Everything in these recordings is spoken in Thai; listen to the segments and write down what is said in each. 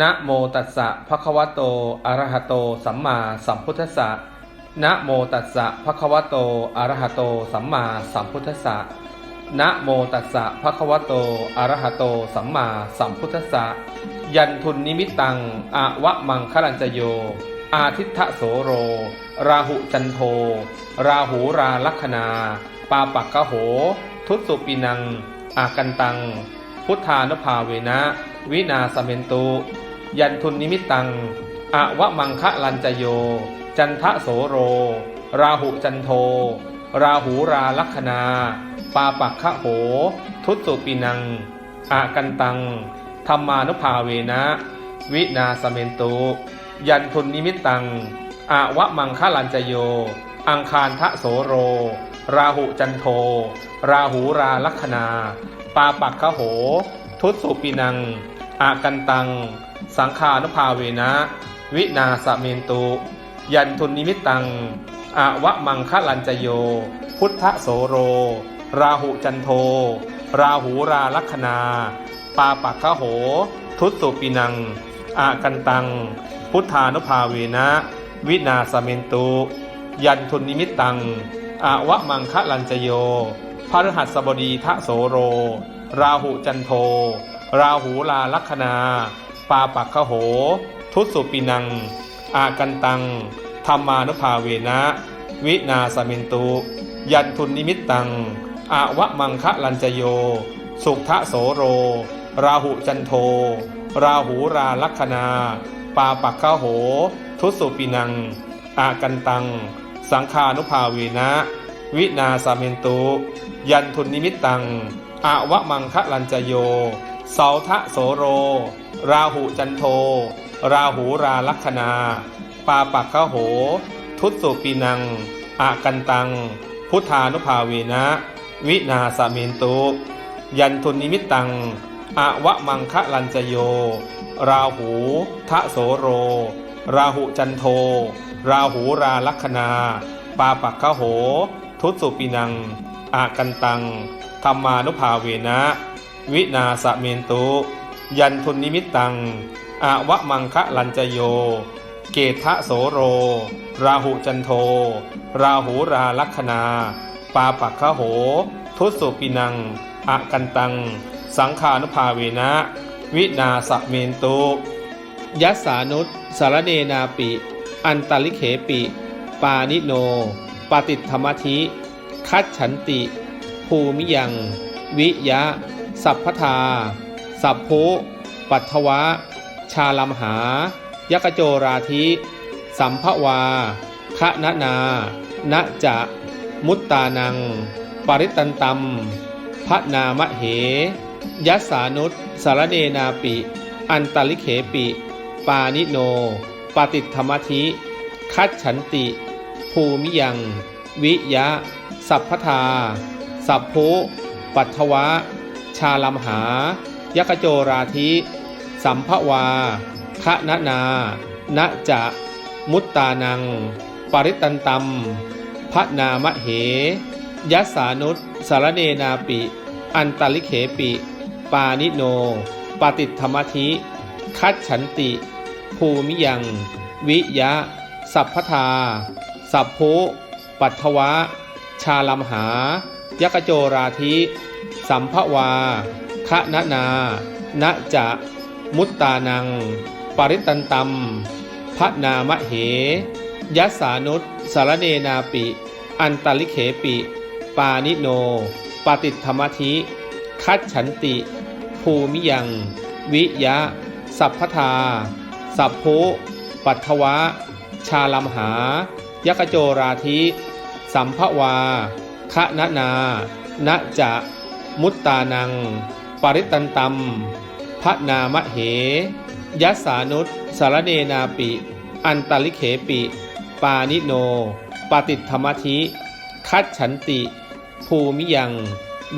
นะโมตัสสะภะคะวะโต อะระหะโต สัมมาสัมพุทธัสสะนะโมตัสสะภะคะวะโต อะระหะโต สัมมาสัมพุทธัสสะนะโมตัสสะภะคะวะโต อะระหะโต สัมมาสัมพุทธัสสะยันทุนนิมิตตังอะวะมังคลัญจโย อาทิตถโสโร ราหุจันโท ราหูราลัคนา ปาปักกะโห ทุตสุปินังอากันตัง พุทธานุภาเวนะ วินาสเมนตุ ยันทุนนิมิตตังอวมังคะลันจโย จันทะโสโร ราหุจันโท ราหูราลัคนา ปาปักขะโห ทุตสุปินังอากันตัง ธรรมานุภาเวนะ วินาสเมนตุ ยันทุนนิมิตตังอวมังคะลันจโย อังคารทะโสโร ราหุจันโท ราหูราลัคนา ปาปักขะโห ทุตสุปินังอากันตัง สังคานุภาเวนะ วินาสเมนตุ ยันทุนนิมิตตังอวะมังคลันจโย พุทธโสโร ราหุจันโท ราหูราลัคนา ปาปักขะโห ทุตสุปินัง อากันตัง พุทธานุภาเวนะ วินาสเมนตุ ยันทุนนิมิตตังอวะมังคลันจโยพระฤหัสบดีทะโสโร ราหุจันโท ราหูลาลัคนา ปาปักขะโห ทุตสุปินัง อากันตัง ธรรมานุภาเวนะ วินาสเมนตุ ยันทุนนิมิตตัง อาวะมังคะลันจโย สุขทะโสโร ราหุจันโท ราหูราลัคนา ปาปักขะโห ทุตสุปินัง อากันตัง สังคานุภาเวนะ วินาสเมนตุ ยันทุนนิมิตตัง อาวะมังคะลันจโย เสาทะโสโร ราหุจันโท ราหูราลัคนา ปาปักขะโห ทุตสุปีนัง อากันตัง พุทธานุภาเวนะ วินาสเมนตุ ยันทุนนิมิตตังอวะมังคะลันจโย ราหูทะโสโร ราหุจันโท ราหูราลัคนา ปาปักขะโห ทุตสุปีนังอากันตัง ธรรมานุภาเวนะ วินาสเมนตุ ยันทุนนิมิตตังอาวะมังคะลันจโย เกทะโสโร ราหุจันโท ราหูราลัคนา ปาปักขะโห ทุสุปินังอากันตัง สังขานุภาเวนะ วินาสเมนตุยัสสานุตสารเนนาปิ อันตลิเขปิ ปานิโน ปฏิธรรมธิ คัดฉันติ ภูมิยัง วิยะ สัพพทา สัพพุ ปัทวะ ชาลัมหา ยกโจราธิ สัมภวาคะนะนาณจะ มุตตานัง ปริตันตัมพระนามเห ยัสสานุตสารเนนาปิ อันตลิเขปิ ปานิโน ปฏิธรรมธิ คัดฉันติ ภูมิยัง วิยะ สัพพทา สัพพุ ปัทวะ ชาลัมหา ยกโจราธิ สัมภวาคะนะนาณจะ มุตตานัง ปริตันตัมพระนามเห ยัสานุตสารเนนาปิ อันตลิเขปิ ปานิโน ปฏิธรรมธิ คัดฉันติ ภูมิยัง วิยะ สัพพทา สัพพุปัทวะ ชาลัมหา ยกโจราธิ สัมภวาคะนะนาณจะมุตตานัง ปริตันตัมพระนามเหยัสสานุตสารเนนาปิ อันตลิเขปิ ปานิโน ปฏิธรรมธิ คัดฉันติ ภูมิยัง วิยะ สัพพทา สัพพุปัทวะ ชาลัมหา ยกโจราธิ สัมภวาคะนะนาณจะ มุตตานัง ปริตันตัมพระนามเหยัสานุตสารเนนาปิ อันตลิเขปิ ปานิโน ปฏิธรรมธิ คัดฉันติ ภูมิยัง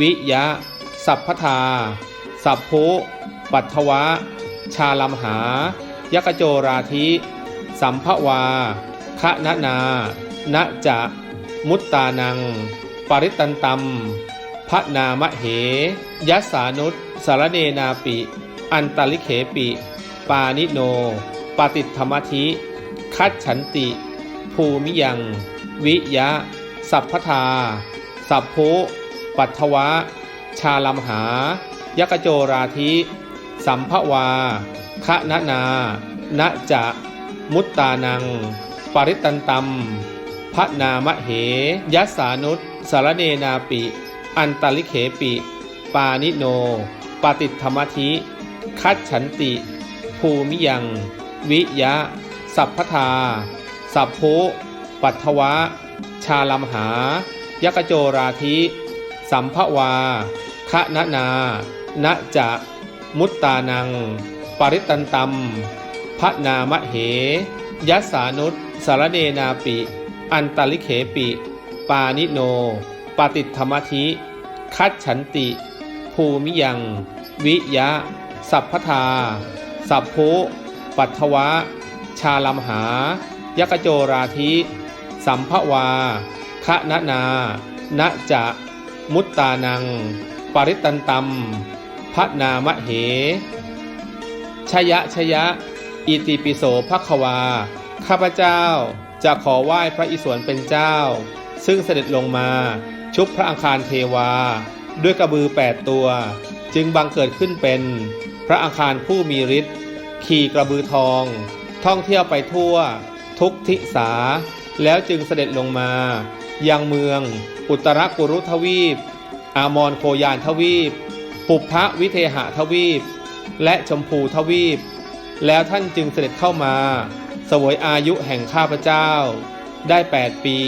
วิยะ สัพพทา สัพพุปัทวะ ชาลัมหา ยกโจราธิ สัมภวาคะนนาณจะ มุตตานัง ปริตันตัม พระนามเหยัสสานุตสารเนนาปิ อันตลิเขปิ ปานิโน ปฏิธรรมธิ คัดฉันติ ภูมิยัง วิยะ สัพพทา สัพพุ ปัทวะ ชาลัมหา ยกโจราธิ สัมภวาคะนะนานะจะ มุตตานัง ปริตันตัมพระนามะเหยัสสานุตสารเนนาปิ อันตลิเขปิ ปานิโน ปฏิธรรมธิ คัดฉันติ ภูมิยัง วิยะ สัพพทา สัพพุปัทวะ ชาลัมหา ยกโจราธิ สัมภวาคะนะนานะจะ มุตตานัง ปริตันตัมพระนามะเห ยัสานุตสารเนนาปิ อันตลิเขปิ ปานิโน ปฏิธรรมธิ คัดฉันติ ภูมิยัง วิยะ สัพพทา สัพพุ ปัทวะ ชาลัมหา ยกโจราธิ สัมภวาคะนะนานะจะ มุตตานัง ปริตันตัมพระนามะเห ชยะชยะ อิติปิโสภควา ข้าพเจ้าจะขอไหว้พระอิศวรเป็นเจ้า ซึ่งเสด็จลงมา ชุบพระอังคารเทวา ด้วยกระบือแปดตัว จึงบังเกิดขึ้นเป็น พระอังคารผู้มีฤทธิ์ขี่กระบือทอง ท่องเที่ยวไปทั่ว ทุกทิสา แล้วจึงเสด็จลงมา ยังเมือง อุตรกุรุทวีป อามอนโคยานทวีป ปุพพะวิเทหะทวีป และชมพูทวีป แล้วท่านจึงเสด็จเข้ามาสวยอายุแห่งข้าพเจ้า ได้ 8 ปี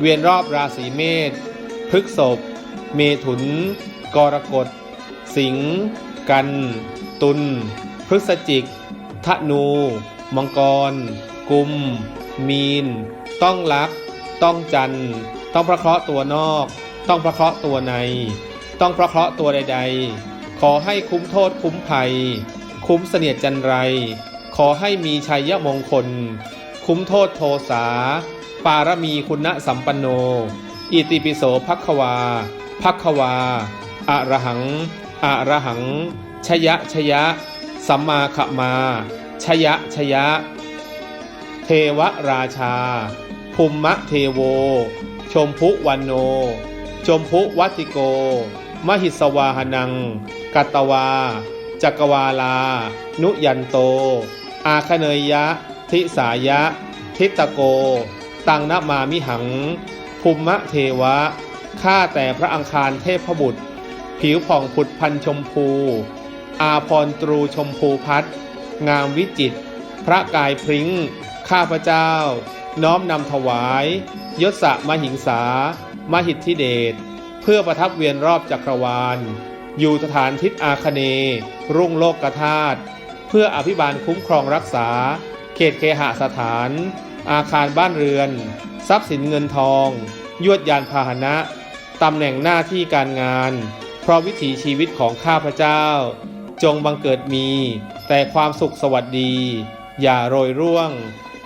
เวียนรอบราศีเมษ พฤกษบเมถุน กรกฎ สิงห์กัน ตุลพฤศจิกธนู มังกร กุม มีน ต้องรัก ต้องจัน ต้องพระเคราะห์ตัวนอก ต้องพระเคราะห์ตัวใน ต้องพระเคราะห์ตัวใด ๆ ขอให้คุ้มโทษคุ้มภัย คุ้มเสนียดจันไร ขอให้มีชัยมงคล คุ้มโทษโทสา ปารมีคุณสัมปันโน อิติปิโสภัควาภัควาอะระหังอะระหัง ชยะชยะ สัมมาขมา ชยะชยะ เทวราชาภูมมะเทโว ชมพุวันโน ชมพุวัติโก มหิสวาหนัง กัตวา จักรวาลา นุยันโต อาคเนยยะ ทิสายะ ทิตโก ตังนมามิหัง ภูมะเทวะ ข้าแต่พระอังคารเทพบุตร ผิวผ่องผุดพันชมพู อาพรตรูชมพูพัดงามวิจิต พระกายพริ้ง ข้าพระเจ้า น้อมนำถวาย ยศมหิงสา มหิทธิเดช เพื่อประทับเวียนรอบจักรวาล อยู่สถานทิศอาคเน รุ่งโลกธาตุเพื่ออภิบาลคุ้มครองรักษา เขตเคหสถาน อาคารบ้านเรือน ทรัพย์สินเงินทอง ยวดยานพาหนะตำแหน่งหน้าที่การงาน เพราะวิถีชีวิตของข้าพเจ้า จงบังเกิดมี แต่ความสุขสวัสดี อย่าโรยร่วง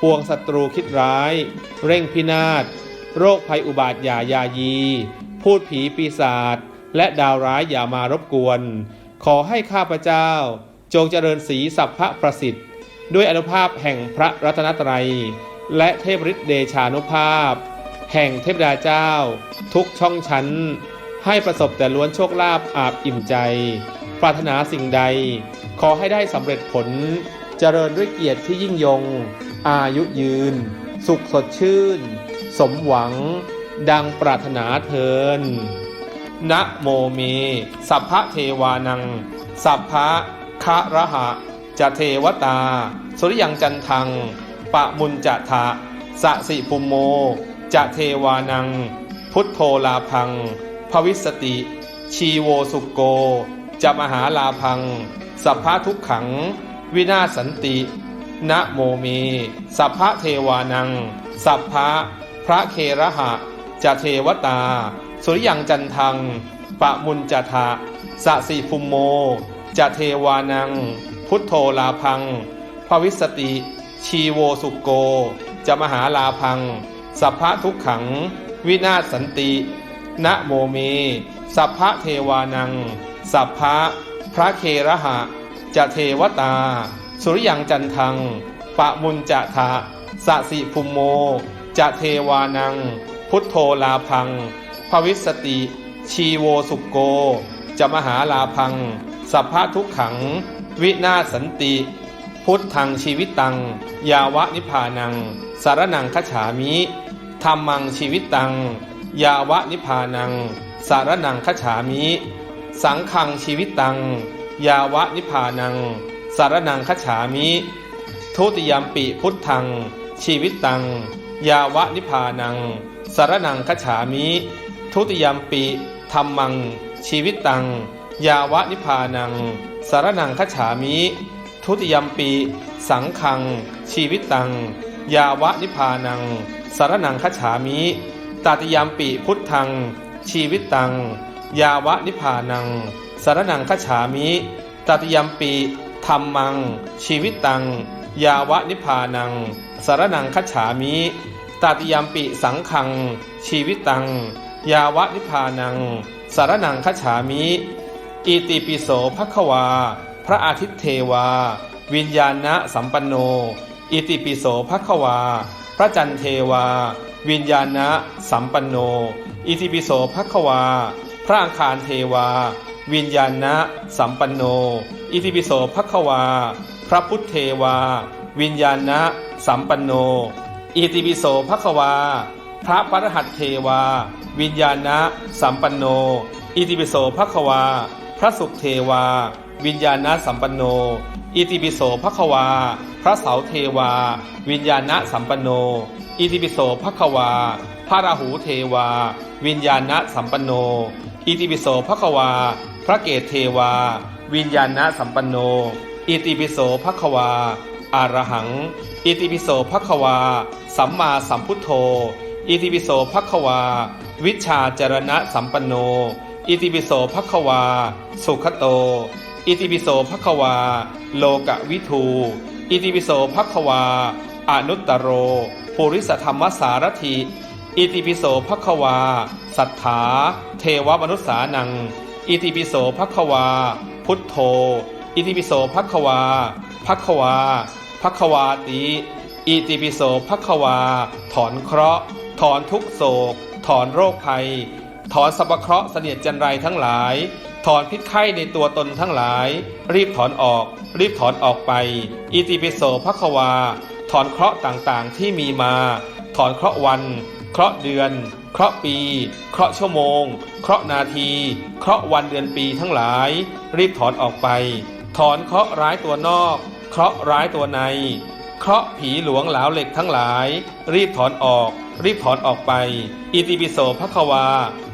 พวงศัตรูคิดร้าย เร่งพินาศ โรคภัยอุบาทอย่ายายี พูดผีปีศาจและดาวร้ายอย่ามารบกวน ขอให้ข้าพเจ้า จงเจริญสีสัพพะประสิทธิ์ ด้วยอนุภาพแห่งพระรัตนตรัย และเทพฤทธิเดชานุภาพ แห่งเทพดาเจ้า ทุกช่องชั้น ให้ประสบแต่ล้วนโชคลาภอาบอิ่มใจ ปรารถนาสิ่งใด ขอให้ได้สำเร็จผล เจริญด้วยเกียรติที่ยิ่งยง อายุยืน สุขสดชื่น สมหวัง ดังปรารถนาเทินนะโมเม สัพพะเทวานัง สัพพะคะระหะ จะเทวตา สุริยังจันทัง ปะมุญจะทะสะสิปุมโม จะเทวานัง พุทโธลาพัง ภวิสติ ชีโวสุโก จะมหาลาพัง สัพพะทุกขัง วินาศสันติ นะโมเม สัพพะเทวานัง สัพพะพระเคระหะ จะเทวตา สุริยังจันทัง ปะมุญจะทะสะสีภูมโม จะเทวานัง พุทโธลาพัง ภวิสติ ชีโวสุโก จะมหาลาพัง สัพพะทุกขัง วินาศสันตินะโมเม สัพพะเทวานัง สัพพะพระเคระหะ จะเทวตา สุริยังจันทัง ปะมุญจะทะสะสิภูมโม จะเทวานัง พุทโธลาพัง ภวิสติ ชีโวสุโก จะมหาลาพัง สัพพะทุกขัง วินาศสันติ พุทธังชีวิตตัง ยาวะนิพพานัง สารนังคฉามิธรรมังชีวิตตัง ยาวะนิพพานัง สารนังคฉามิ สังขังชีวิตตัง ยาวะนิพพานัง สารนังคฉามิทุติยมปิพุทธัง ชีวิตตัง ยาวะนิพพานัง สารนังคฉามิทุติยมปิธรรมัง ชีวิตตัง ยาวะนิพพานัง สารนังคฉามิ ทุติยมปี สังขัง ชีวิตตัง ยาวะนิพพานัง สารนังคฉามิตติยมปีพุทธัง ชีวิตตัง ยาวะนิพพานัง สารนังคฉามิตติยมปีธรรมัง ชีวิตตัง ยาวะนิพพานัง สารนังคฉามิตติยมปิสังขัง ชีวิตตัง ยาวะนิพพานัง สารนังคฉามิอิติปิโสภควา พระอาทิตย์เทวา วิญญาณะสัมปันโน อิติปิโสภควา พระจันเทวา วิญญาณะสัมปันโน อิติปิโสภควา พระอังคารเทวา วิญญาณะสัมปันโน อิติปิโสภควา พระพุทธเทวา วิญญาณะสัมปันโน อิติปิโสภควา พระปรหัตเทวา วิญญาณะสัมปันโน อิติปิโสภควา พระสุขเทวา วิญญาณสัมปันโน อิติปิโสภควา พระเสาเทวา วิญญาณสัมปันโน อิติปิโสภควา พระราหูเทวา วิญญาณสัมปันโน อิติปิโสภควา พระเกศเทวา วิญญาณสัมปันโน อิติปิโสภควาอารหัง อิติปิโสภควา สัมมาสัมพุทโธ อิติปิโสภควา วิชาจรณะสัมปันโน อิติปิโสภควา สุขโต อิติปิโสภควา โลกวิทู อิติปิโสภควา อนุตตโรปุริสธรรมสารถิอิติปิโสภควา สัทธา เทวมนุษสานัง อิติปิโสภควา พุทโธ อิติปิโสภควาภควาภควาติ อิติปิโสภควา ถอนเคราะห์ ถอนทุกโศก ถอนโรคภัย ถอนสัพเคราะห์เสนียดจันไรทั้งหลาย ถอนพิษไข้ในตัวตนทั้งหลาย รีบถอนออก รีบถอนออกไป อิติปิโสภควา ถอนเคราะห์ต่างๆที่มีมา ถอนเคราะห์วัน เคราะห์เดือน เคราะห์ปี เคราะห์ชั่วโมง เคราะห์นาที เคราะห์วันเดือนปีทั้งหลาย รีบถอนออกไป ถอนเคราะห์ร้ายตัวนอก เคราะห์ร้ายตัวใน เคราะห์ผีหลวงเหลาเหล็กทั้งหลาย รีบถอนออก รีบถอนออกไป อิติปิโสภควา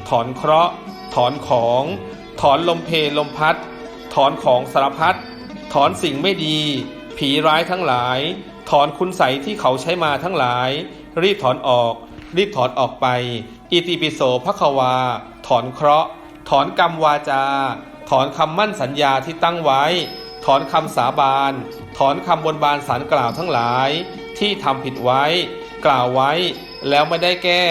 ถอนเคราะห์ ถอนของ ถอนลมเพลลมพัด ถอนของสารพัด ถอนสิ่งไม่ดี ผีร้ายทั้งหลาย ถอนคุณใสที่เขาใช้มาทั้งหลาย รีบถอนออก รีบถอนออกไป อิติปิโสภควา ถอนเคราะห์ ถอนกรรมวาจา ถอนคำมั่นสัญญาที่ตั้งไว้ ถอนคำสาบาน ถอนคำบนบานสารกล่าวทั้งหลาย ที่ทำผิดไว้ กล่าวไว้ แล้วไม่ได้แก้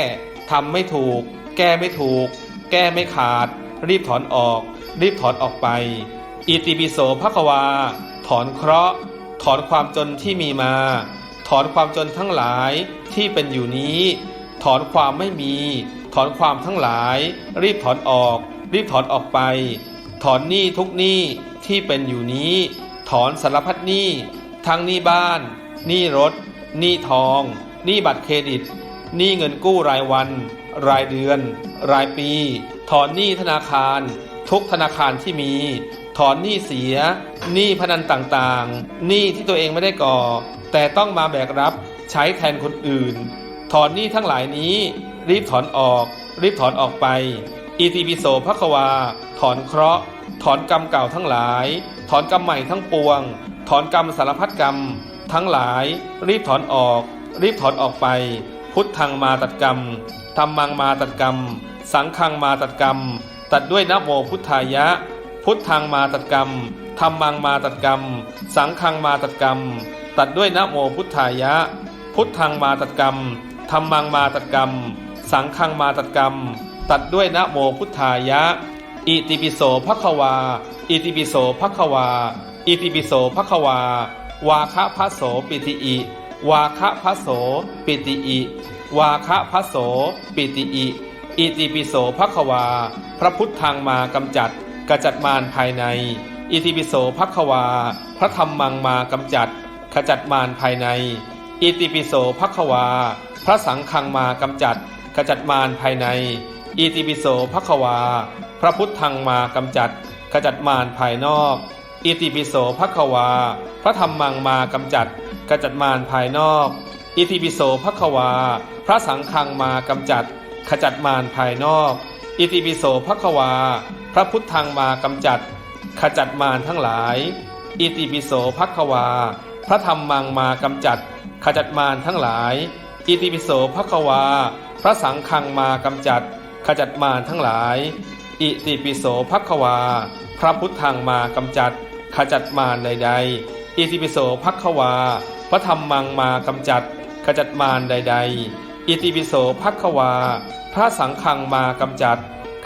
ทำไม่ถูก แก้ไม่ถูก แก้ไม่ขาด รีบถอนออก รีบถอนออกไป อิติปิโสภควา ถอนเคราะห์ ถอนความจนที่มีมา ถอนความจนทั้งหลายที่เป็นอยู่นี้ ถอนความไม่มี ถอนความทั้งหลาย รีบถอนออก รีบถอนออกไป ถอนหนี้ทุกหนี้ที่เป็นอยู่นี้ ถอนสารพัดหนี้ทั้งหนี้บ้านหนี้รถหนี้ทองหนี้บัตรเครดิตหนี้เงินกู้รายวัน รายเดือน รายปี ถอนหนี้ธนาคาร ทุกธนาคารที่มี ถอนหนี้เสีย หนี้พนันต่างๆ หนี้ที่ตัวเองไม่ได้ก่อ แต่ต้องมาแบกรับใช้แทนคนอื่น ถอนหนี้ทั้งหลายนี้ รีบถอนออก รีบถอนออกไป อิติปิโสภควา ถอนเคราะห์ ถอนกรรมเก่าทั้งหลาย ถอนกรรมใหม่ทั้งปวง ถอนกรรมสารพัดกรรม ทั้งหลาย รีบถอนออก รีบถอนออกไป พุทธังมาตัดกรรม ธรรมังมาตัดกรรม สังฆังมาตัดกรรม ตัดด้วยนโมพุทธายะ พุทธังมาตัดกรรมธรรมังมาตัดกรรม สังฆังมาตัดกรรม ตัดด้วยนโมพุทธายะ พุทธังมาตัดกรรมธรรมังมาตัดกรรม สังฆังมาตัดกรรม ตัดด้วยนโมพุทธายะ อิติปิโสภควา อิติปิโสภควา อิติปิโสภควา วาคะพะโสปิติอิ วาคะพะโสปิติอิ วาคะพะโส ปิติอิ อิติปิโสภควา พระพุทธังมากำจัดกจัดมารภายใน อิติปิโสภควา พระธรรมังมากำจัดขจัดมารภายใน อิติปิโสภควา พระสังฆังมากำจัดขจัดมารภายใน อิติปิโสภควา พระพุทธังมากำจัดขจัดมารภายนอก อิติปิโสภควา พระธรรมังมากำจัดขจัดมารภายนอก อิติปิโสภควา ระสังฆังมากำจัดขจัดมารภายนอก อิติปิโสภควา พระพุทธังมากำจัด ขจัดมารทั้งหลาย อิติปิโสภควา พระธรรมังมากำจัด ขจัดมารทั้งหลาย อิติปิโสภควา พระสังฆังมากำจัด ขจัดมารทั้งหลาย อิติปิโสภควา พระพุทธังมากำจัด ขจัดมารใด ๆ อิติปิโสภควา พระธรรมังมากำจัด ขจัดมารใด ๆ อิติปิโสภควา พระสังฆังมากำจัด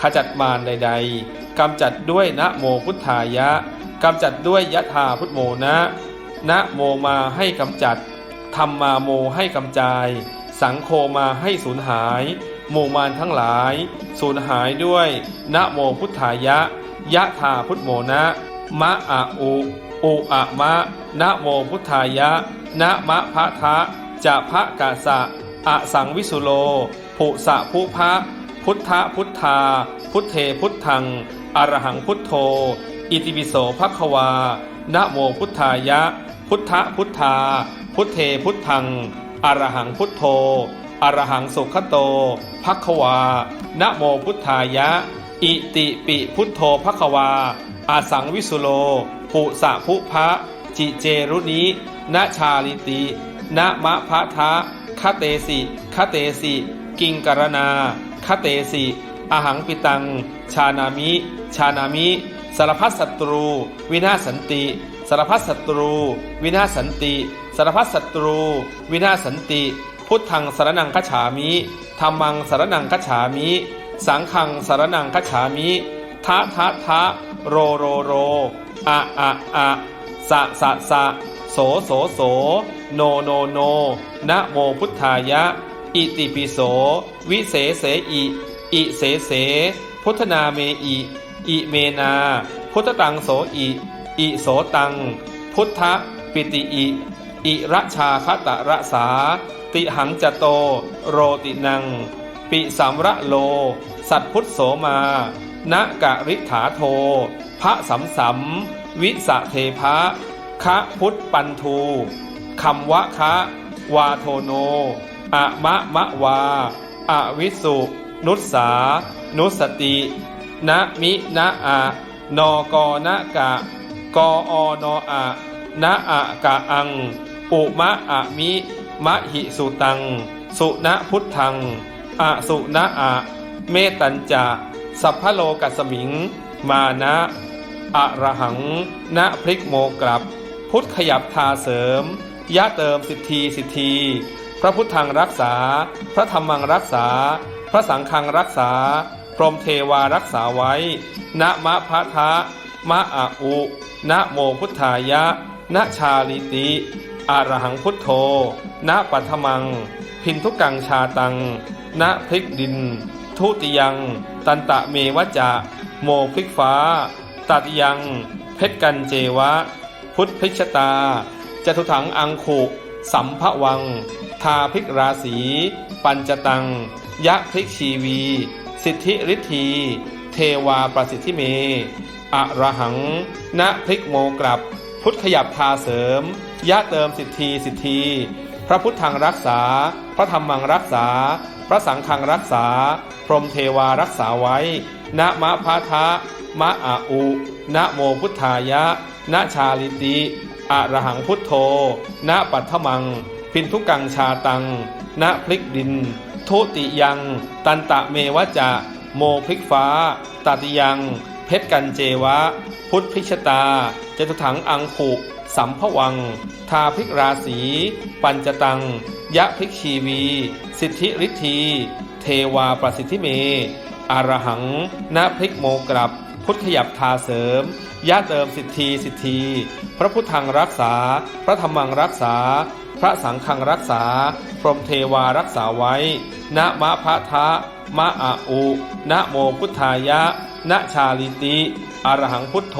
ขจัดมารใด ๆกำจัดด้วยนะโมพุทธายะกำจัดด้วยยะธาพุทโมนะนะโมมาให้กำจัดธรรมมาโมให้กำจาย สังโฆมาให้สูญหายหมู่มารทั้งหลาย สูญหายด้วยนะโมพุทธายะ ยะธาพุทโมนะ มะอะอุอุอะมะนะโมพุทธายะ นะมะพะทะจะพะกะสะ อสังวิสุโล ภุสะภุพะ พุทธะพุทธา พุทเทพุทธัง อรหังพุทโธ อิติปิโสภควา นะโมพุทธายะ พุทธะพุทธา พุทเทพุทธัง อรหังพุทโธ อรหังสุขโตภควา นะโมพุทธายะ อิติปิพุทโธภควา อาสังวิสุโลปุสะภุพะ จิเจรุนินะชาลิตินะมะพะทะ คเตสิคเตสิ กิงกรณาคเตสิอหังปิตัง ชานามิ ชานามิ สารพัดศัตรู วินาศสันติ สารพัดศัตรู วินาศสันติ สารพัดศัตรู วินาศสันติ พุทธังสารนังคฉามิธรรมังสารนังคฉามิ สังฆังสารนังคฉามิทะทะทะโรโรโรอะอะอะสะสะสะโสโสโส โนโนโนนะโมพุทธายะ อิติปิโส วิเศษเสอิ อิเสเส พุทธนาเมอิ อิเมนา พุทธตังโสอิ อิโสตัง พุทธปิติอิ อิระชาคตะระสา ติหังจโต โรตินัง ปิสัมระโล สัตพุทธโสมานะกะริฐาโท พระสัมสัม วิสะเทพะคะพุทธปันทู คำวะคะ วาโทโน อะมะมะวา อะวิสุนุสสานุสติ นะมินะอะ นกนะกะ กออนอะนะอะกะอังอุมะอะมิ มะหิสุตัง สุนะพุทธัง อะสุนะอะ เมตัญจะ สัพพะโลกัสมิง มานะอะระหัง ณพริกโมกลับ พุทธขยับทาเสริม ยะเติมสิทธีสิทธีพระพุทธังรักษา พระธรรมังรักษา พระสังฆังรักษา พรหมเทวารักษาไว้ นะมะพะทะมะอะอุนะโมพุทธายะนะชาลิติอะรหังพุทโธนะปัทมัง พินทุกังชาตังณพริกดิน ทุติยัง ตันตะเมวะจะ โมพริกฟ้า ตัดยัง เพชรกันเจวะ พุทธพิชตา จตุถังอังคุสัมภวัง ทาพิกราศี ปัญจตัง ยะพริกชีวี สิทธิฤทธี เทวาประสิทธิเมอะระหัง ณพริกโมกลับ พุทธขยับทาเสริม ยะเติมสิทธีสิทธีพระพุทธังรักษา พระธรรมังรักษา พระสังฆังรักษา พรหมเทวารักษาไว้นะมะพะทะมะอะอุนะโมพุทธายะนะชาลิติ อะระหังพุทโธนะปัทมัง พินทุกังชาตังนะพลิกดิน ทุติยัง ตันตะเมวะจะ โมพลิกฟ้า ตติยัง เพชรกันเจวะ พุทธพิชตาจตุถังอังคุสัมภวัง ทาพิกราศี ปัญจตัง ยะพิกชีวี สิทธิฤทธี เทวาประสิทธิเม อรหัง ณพริกโมกลับ พุทธขยับทาเสริมยะเติมสิทธีสิทธีพระพุทธังรักษา พระธรรมังรักษา พระสังฆังรักษา พรหมเทวารักษาไว้นะมะพะทะมะอะอุนะโมพุทธายะนะชาลิติอรหังพุทโธ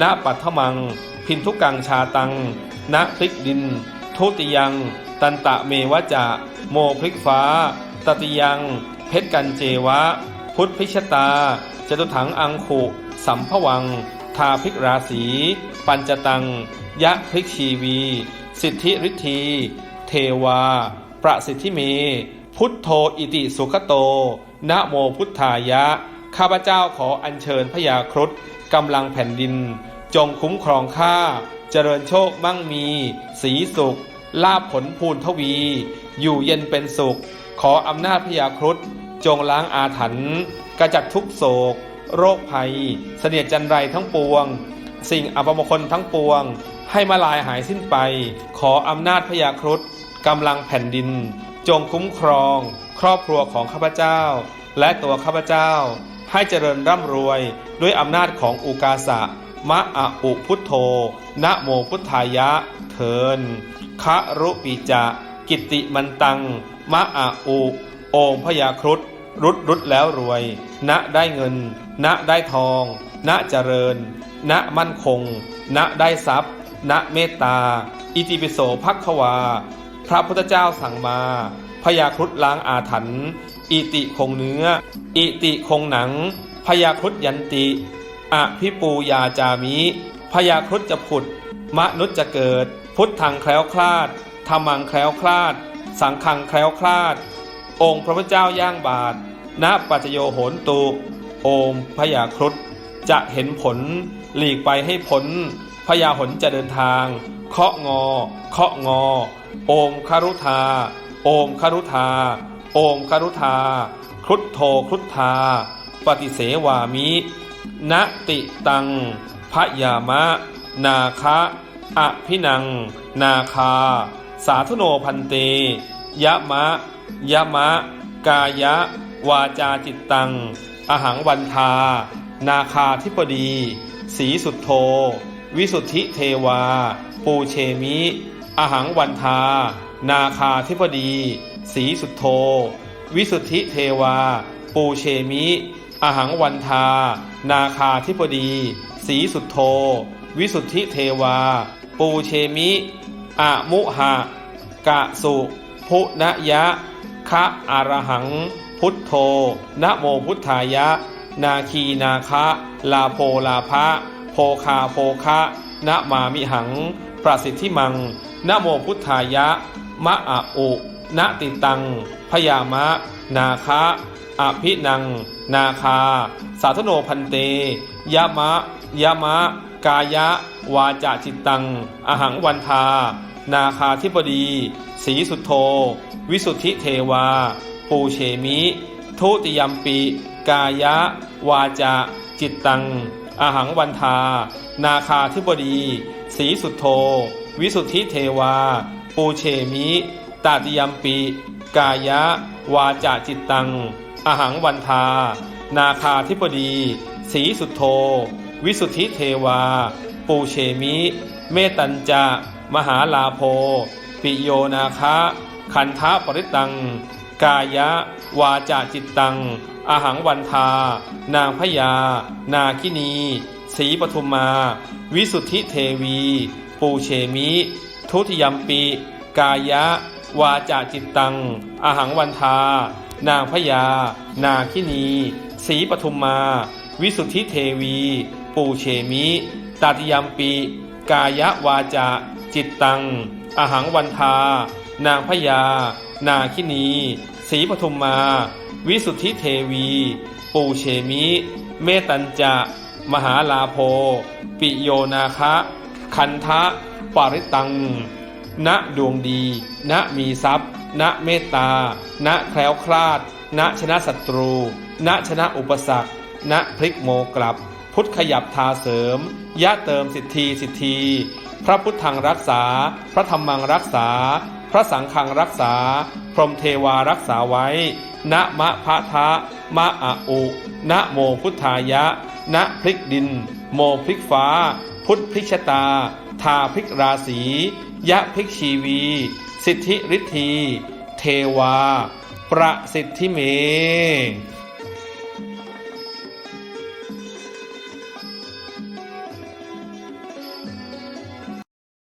นะปัทมัง พินทุกังชาตังนะพลิกดิน ทุติยัง ตันตะเมวะจะโมพลิกฟ้า ตติยัง เพชรกันเจวะ พุทธพิชตา จตุถังอังขุสัมภวัง ทาพริกราศี ปัญจตัง ยะพริกชีวี สิทธิฤทธีเทวา ประสิทธิเม พุทโธอิติสุขโต นะโมพุทธายะ ข้าพเจ้าขออัญเชิญพยาครุฑกำลังแผ่นดิน จงคุ้มครองข้า เจริญโชคมั่งมี สีสุข ลาบผลพูนทวี อยู่เย็นเป็นสุข ขออำนาจพยาครุฑ จงล้างอาถรรพ์กระจัดทุกโศก โรคภัย เสนียดจันไรทั้งปวง สิ่งอัปมงคลทั้งปวง ให้มาลายหายสิ้นไป ขออำนาจพยาครุฑกำลังแผ่นดิน จงคุ้มครอง ครอบครัวของข้าพเจ้า และตัวข้าพเจ้า ให้เจริญร่ำรวยด้วยอำนาจของอุกาสะมะอะอุพุทโธนะโมพุทธายะ เทินคะรุปิจะ กิติมันตัง มะอะอุ โอมพยาครุฑรุดรุดแล้วรวย ณได้เงิน ณได้ทอง ณเจริญ ณมั่นคง ณได้ทรัพย์ ณเมตตา อิติปิโสภักควา พระพุทธเจ้าสั่งมาพยาครุฑล้างอาถรรพ์อิติคงเนื้อ อิติคงหนังพยาครุฑยันติอภิปูยาจามิพยาครุฑจะผุด มนุษย์จะเกิด พุทธังแคล้วคลาดธรรมังแคล้วคลาด สังฆังแคล้วคลาด องค์พระพุทธเจ้าย่างบาทณปัจโยโหนตุโอมพยาครุฑจะเห็นผลหลีกไปให้พ้นพยาหนจะเดินทาง เคาะงอ เคาะงอ โอมคารุธา โอมคารุธา โอมคารุธา ครุฑโทครุฑธาปฏิเสวามินติตังพยามะ นาคะอภินัง นาคา สาธุโนพันเต ยะมะ ยะมะ กายะ วาจาจิตตัง อหังวันทา นาคาธิปดี สีสุทโธวิสุทธิเทวา ปูเชมิ อหังวันทา นาคาธิปดี สีสุทโธวิสุทธิเทวา ปูเชมิ อหังวันทา นาคาธิปดี สีสุทโธวิสุทธิเทวา ปูเชมิอะมุหะ กะสุพุณยะ คะอารหัง พุทโธนะโมพุทธายะ นาคีนาคะ ลาโพลาภะโพคาโพคะนะมามิหัง ประสิทธิมังนะโมพุทธายะ มะอะอุนะติตัง พยามะ นาคะอภินัง นาคา สาธโนพันเตยะมะยะมะ กายะ วาจาจิตตัง อหังวันทา นาคาธิปดี สีสุโธ วิสุทธิเทวา ปูเชมิ ทุติยมปี กายะ วาจา จิตตัง อหังวันทา นาคาธิปดีสีสุทโธวิสุทธิเทวา ปูเชมิตาติยมปี กายะ วาจาจิตตัง อหังวันทา นาคาธิปดีสีสุทโธวิสุทธิเทวา ปูเชมิ เมตัญจะ มหาลาโภปิโยนาคะ คันทะปริตัง กายะ วาจาจิตตังอาหังวันทา นางพญานาคินีสีปทุมมา วิสุทธิเทวี ปูเชมิ ทุติยมปีกายะ วาจาจิตตังอาหังวันทา นางพญานาคินีสีปทุมมา วิสุทธิเทวี ปูเชมิตาติยมปีกายะวาจาจิตตังอาหังวันทา นางพญา นาคินีสีปทุมมา วิสุทธิเทวี ปูเชมิ เมตัญจะ มหาลาโภปิโยนาคะ คันทะ ปริตัง ณดวงดี ณมีทรัพย์ ณเมตตา ณแคล้วคลาด ณชนะศัตรู ณชนะอุปสรรค ณพลิกโมกลับ พุทธขยับทาเสริม ยะเติมสิทธีสิทธีพระพุทธังรักษา พระธรรมังรักษา ระสังฆังรักษา พรหมเทวารักษาไว้ นะมะพะทะมะอะอุ นะโมพุทธายะ นะพลิกดิน โมพลิกฟ้า พุทธพลิกชะตา ทาพลิกราศี ยะพลิกชีวี สิทธิฤทธี เทวา ประสิทธิเม